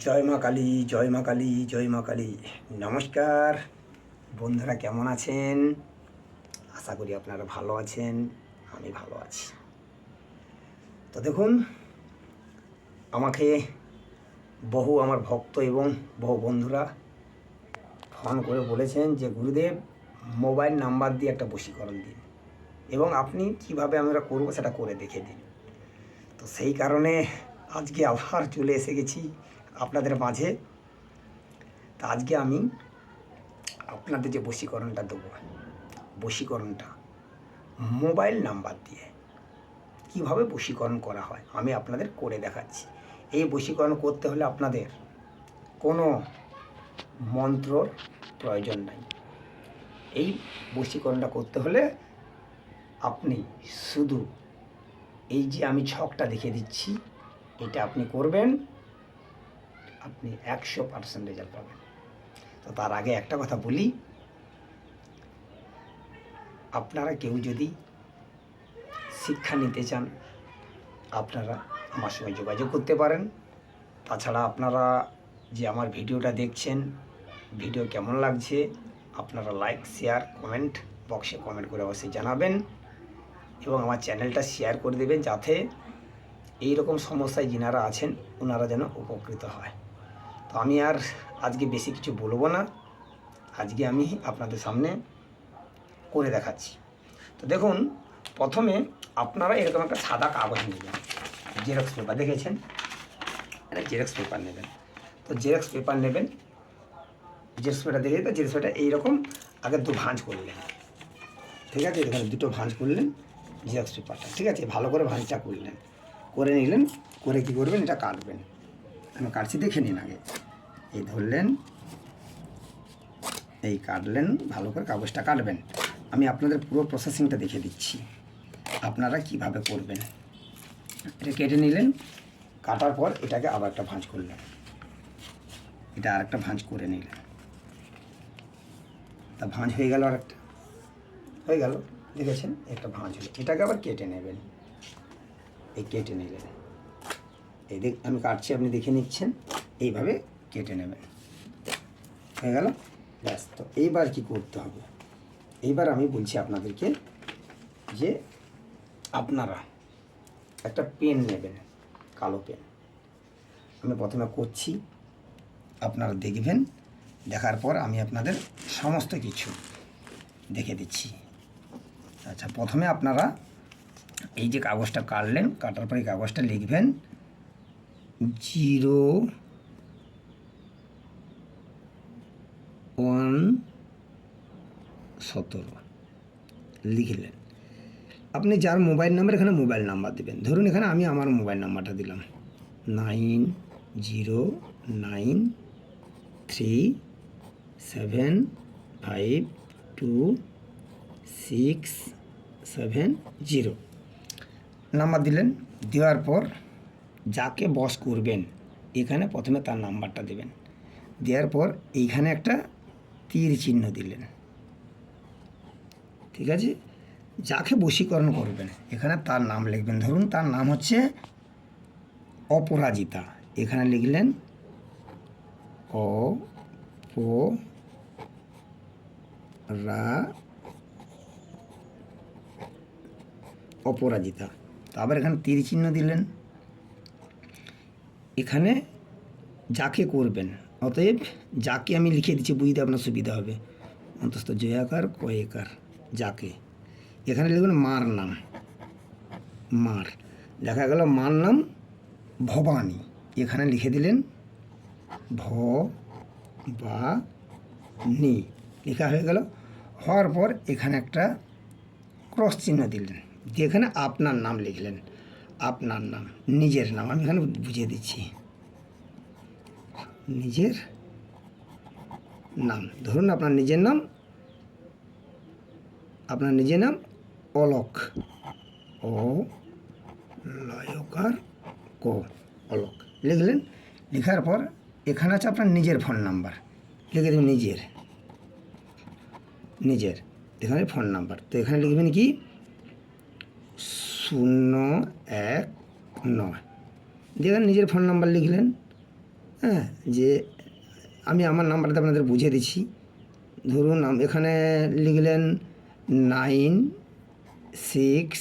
জয় মা কালী, জয় মা কালী, জয় মা কালী। নমস্কার। বন্ধুরা কেমন আছেন? আশা করি আপনারা ভালো আছেন, আমি ভালো আছি। তো দেখুন, আমাকে বহু আমার ভক্ত এবং বহু বন্ধুরা ফোন করে বলেছেন যে, গুরুদেব মোবাইল নাম্বার দিয়ে একটা বশীকরণ দিন এবং আপনি কীভাবে আমরা করব সেটা করে দেখে দিন। তো সেই কারণে আজকে আবার চলে এসে গেছি। আপনাদের মাঝে, তা আজকে আমি আপনাদের যে বশীকরণটা দেবো, বশীকরণটা, মোবাইল নাম্বার দিয়ে কীভাবে বশীকরণ করা হয়, আমি আপনাদের করে দেখাচ্ছি। এই বশীকরণ করতে হলে আপনাদের কোনো মন্ত্রর প্রয়োজন নাই। এই বশীকরণটা করতে হলে আপনি শুধু এই যে আমি ছকটা দেখিয়ে দিচ্ছি, এটা আপনি করবেন। আপনি একশো পার্সেন্ট রেজাল্ট পাবেন। তো তার আগে একটা কথা বলি, আপনারা কেউ যদি শিক্ষা নিতে চান, আপনারা আমার সঙ্গে যোগাযোগ করতে পারেন। তাছাড়া আপনারা যে আমার ভিডিওটা দেখছেন, ভিডিও কেমন লাগছে, আপনারা লাইক শেয়ার কমেন্ট বক্সে কমেন্ট করে অবশ্যই জানাবেন এবং আমার চ্যানেলটা শেয়ার করে দেবেন যাতে এই রকম সমস্যায় যিনারা আছেন ওনারা যেন উপকৃত হয়। তো আমি আর আজকে বেশি কিছু বলব না। আজকে আমি আপনাদের সামনে করে দেখাচ্ছি। তো দেখুন, প্রথমে আপনারা এরকম একটা সাদা কাগজ নেবেন জেরক্স পেপার দেখেছেন? এটা জেরক্স পেপার নেবেন। তো জেরক্স পেপার নেবেন জেরক্স পেপারটা দেখে তো জেরক্স পেপারটা এইরকম আগে দু ভাঁজ করলেন ঠিক আছে? এখানে দুটো ভাঁজ করলেন জেরক্স পেপারটা ঠিক আছে? ভালো করে ভাঁজটা করলেন করে নিলেন, করে কি করবেন? এটা কাটবেন। আমি কাটছি, দেখে নিন আগে। এই ধরলেন, এই কাটলেন, ভালো করে কাগজটা কাটবেন। আমি আপনাদের পুরো প্রসেসিংটা দেখে দিচ্ছি। আপনারা কীভাবে করবেন? এটা কেটে নিলেন, কাটার পর এটাকে আবার একটা ভাঁজ করলেন। এটা আর একটা ভাঁজ করে নিলেন। তা ভাঁজ হয়ে গেল আরেকটা। হয়ে গেল, দেখেছেন? একটা ভাঁজ হলো। এটাকে আবার কেটে নেবেন। এই কেটে নিলেন। এই দেখ, আমি কাটছি, আপনি দেখে নিচ্ছেন। এইভাবে কেটে নেবেন। হয়ে গেল? ব্যাস, তো এইবার কি করতে হবে? এইবার আমি বলছি আপনাদেরকে যে আপনারা একটা পেন নেবেন, কালো পেন আমি প্রথমে করছি, আপনারা দেখবেন, দেখার পর আমি আপনাদের সমস্ত কিছু দেখে দিচ্ছি। আচ্ছা প্রথমে আপনারা এই যে কাগজটা কাটলেন, কাটার পর এই কাগজটা লিখবেন, জিরো সতেরো। লিখলেন। আপনি যার মোবাইল নাম্বার, এখানে মোবাইল নাম্বার দেবেন। ধরুন এখানে আমি আমার মোবাইল নাম্বারটা দিলাম। Nine zero nine three seven five two six seven zero. Number দিলেন। দেওয়ার পর যাকে বস করবেন, এখানে প্রথমে তার নাম্বারটা দেবেন। দেওয়ার পর এইখানে একটা তীর চিহ্ন দিলেন। ঠিক আছে? যাকে বশীকরণ করবেন, এখানে তার নাম লিখবেন। ধরুন তার নাম হচ্ছে অপরাজিতা। এখানে লিখলেন অ প রা অপরাজিতা তারপর এখানে তীর চিহ্ন দিলেন। এখানে যাকে করবেন অতএব যাকে আমি লিখে দিচ্ছি বুঝতে আপনার সুবিধা হবে। অন্তস্থ জয়াকার, কয়েকার, যাকে। এখানে লিখবেন মার নাম। মার। দেখা গেল মার নাম ভবানী। এখানে লিখে দিলেন ভ বা নি লেখা হয়ে গেল। হওয়ার পর এখানে একটা ক্রস চিহ্ন দিলেন। দিয়ে এখানে আপনার নাম লিখলেন। আপনার নাম, নিজের নাম। আমি এখানে বুঝিয়ে দিচ্ছি। নিজের নাম। ধরুন আপনার নিজের নাম, আপনার নিজের নাম অলোক। ও লয়কার ক, অলোক। লিখলেন, লেখার পর এখানে আছে আপনার নিজের ফোন নাম্বার লিখে দেবেন নিজের। নিজের। এখানে ফোন নাম্বার তো এখানে লিখবেন কি? শূন্য এক নয়। দেখেন নিজের ফোন নাম্বার লিখলেন। হ্যাঁ যে আমি আমার নাম্বারটা আপনাদের বুঝিয়ে দিচ্ছি। ধরুন এখানে লিখলেন nine six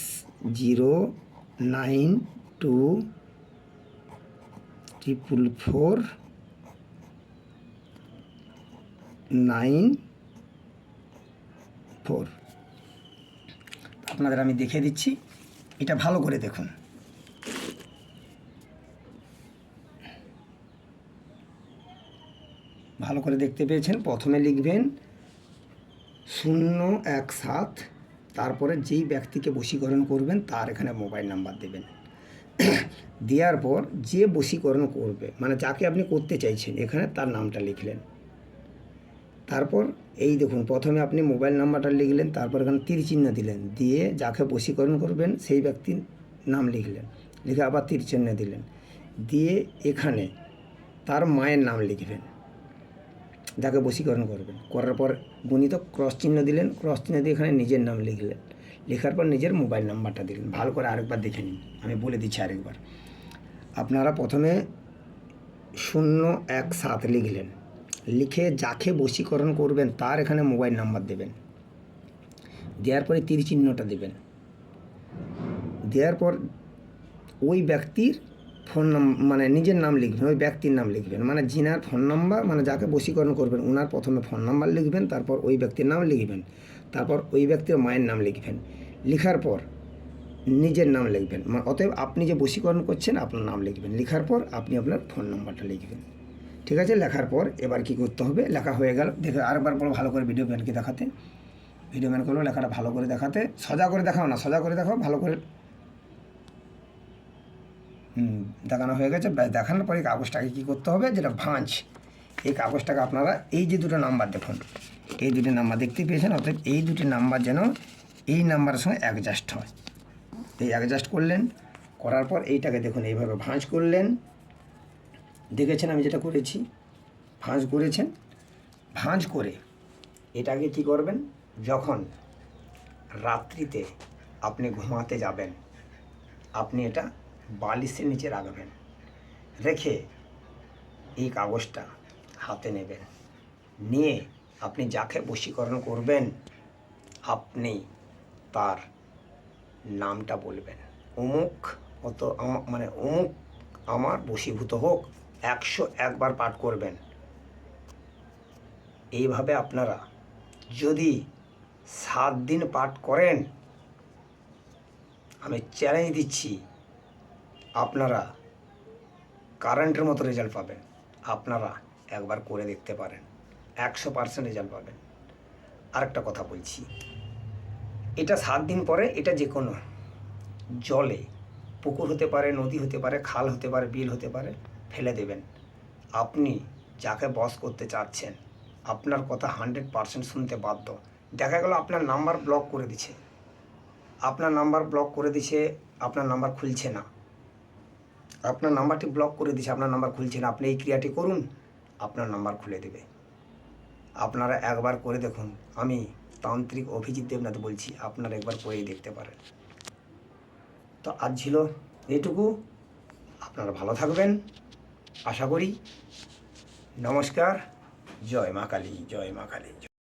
zero nine two triple four nine four. আপনাদের আমি দেখে দিচ্ছি। এটা ভালো করে দেখুন। ভালো করে দেখতে পেয়েছেন। প্রথমে লিখবেন শূন্য এক সাত, তারপরে যেই ব্যক্তিকে বশীকরণ করবেন তার এখানে মোবাইল নাম্বার দেবেন। দেওয়ার পর যে বশীকরণ করবে মানে যাকে আপনি করতে চাইছেন, এখানে তার নামটা লিখলেন। তারপর এই দেখুন, প্রথমে আপনি মোবাইল নাম্বারটা লিখলেন, তারপর এখানে তীর চিহ্ন দিলেন, দিয়ে যাকে বশীকরণ করবেন সেই ব্যক্তির নাম লিখলেন, লিখে আবার তীর চিহ্ন দিলেন। দিয়ে এখানে তার মায়ের নাম লিখবেন। যাকে বশীকরণ করবেন। করার পর গণিত ক্রস চিহ্ন দিলেন। ক্রস চিহ্ন দিয়ে এখানে নিজের নাম লিখলেন। লেখার পর নিজের মোবাইল নাম্বারটা দিলেন। ভালো করে আরেকবার দেখে নিন। আমি বলে দিচ্ছি আরেকবার। আপনারা প্রথমে শূন্য এক সাত লিখলেন। লিখে যাকে বশীকরণ করবেন তার এখানে মোবাইল নাম্বার দেবেন। দেওয়ার পরে তীর চিহ্নটা দেবেন। দেওয়ার পর ওই ব্যক্তির ফোন মানে নিজের নাম লিখবেন, ওই ব্যক্তির নাম লিখবেন। মানে যিনার ফোন নাম্বার মানে যাকে বশীকরণ করবেন ওনার প্রথমে ফোন নাম্বার লিখবেন, তারপর ওই ব্যক্তির নাম লিখবেন, তারপর ওই ব্যক্তির মায়ের নাম লিখবেন। লিখার পর নিজের নাম লিখবেন। মানে অতএব আপনি যে বশীকরণ করছেন, আপনার নাম লিখবেন। লেখার পর আপনি আপনার ফোন নাম্বারটা লিখবেন। ঠিক আছে? লেখার পর এবার কি করতে হবে? লেখা হয়ে গেল। দেখে আরেকবার বলো ভালো করে ভিডিও ম্যানকে দেখাতে। ভিডিও ম্যান করল, লেখাটা ভালো করে দেখাতে। সোজা করে দেখাও না সোজা করে দেখাও, ভালো করে দেখানো হয়ে গেছে। দেখানোর পরে কাগজটাকে কী করতে হবে? যেটা ভাঁজ, এই কাগজটাকে আপনারা এই যে দুটো নাম্বার দেখুন, এই দুটো নাম্বার দেখতে পেয়েছেন? অর্থাৎ এই দুটি নাম্বার যেন এই নাম্বারের সঙ্গে অ্যাডজাস্ট হয়। এই অ্যাডজাস্ট করলেন, করার পর এইটাকে দেখুন, এইভাবে ভাঁজ করলেন। দেখেছেন আমি যেটা করেছি? ভাঁজ করেছেন। ভাঁজ করে এটাকে কি করবেন? যখন রাত্রিতে আপনি ঘুমাতে যাবেন, আপনি এটা বালিশের নিচে রাখবেন। রেখে এই কাগজটা হাতে নেবেন। নিয়ে আপনি যাকে বশীকরণ করবেন, আপনি তার নামটা বলবেন। অমুক অত মানে অমুক আমার বশীভূত হোক, একশো একবার পাঠ করবেন। এইভাবে আপনারা যদি সাত দিন পাঠ করেন, আমি চ্যালেঞ্জ দিচ্ছি আপনারা কারেন্টের মতো রেজাল্ট পাবেন। আপনারা একবার করে দেখতে পারেন। একশো পার্সেন্ট রেজাল্ট পাবেন। আরেকটা কথা বলছি। এটা সাত দিন পরে এটা যে কোনো জলে পুকুর হতে পারে, নদী হতে পারে, খাল হতে পারে, বিল হতে পারে, ফেলে দেবেন। আপনি যাকে বস করতে চাচ্ছেন, আপনার কথা হান্ড্রেড পার্সেন্ট শুনতে বাধ্য। দেখা গেল আপনার নাম্বার ব্লক করে দিছে আপনার নাম্বার ব্লক করে দিছে আপনার নাম্বার খুলছে না। আপনার নাম্বারটি ব্লক করে দিছে, আপনার নাম্বার খুলছে না। আপনি এই ক্রিয়াটি করুন, আপনার নাম্বার খুলে দেবে। আপনারা একবার করে দেখুন, আমি তান্ত্রিক অভিজিৎ দেবনাথ বলছি, আপনারা একবার করেই দেখতে পারেন। তো আজ ছিল এটুকু। আপনারা ভালো থাকবেন। আশা করি, নমস্কার। জয় মা কালী, জয় মা কালী